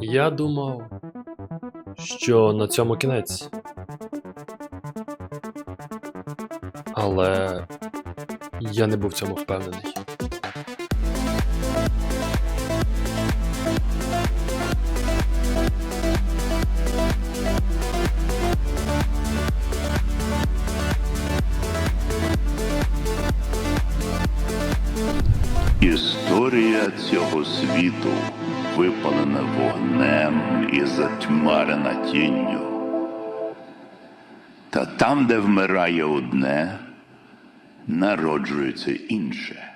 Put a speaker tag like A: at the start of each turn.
A: Я думав, що на цьому кінець. Але я не був в цьому впевнений.
B: Історія цього світу випалена вогнем і затьмарена тінню. Та там, де вмирає одне, народжується інше.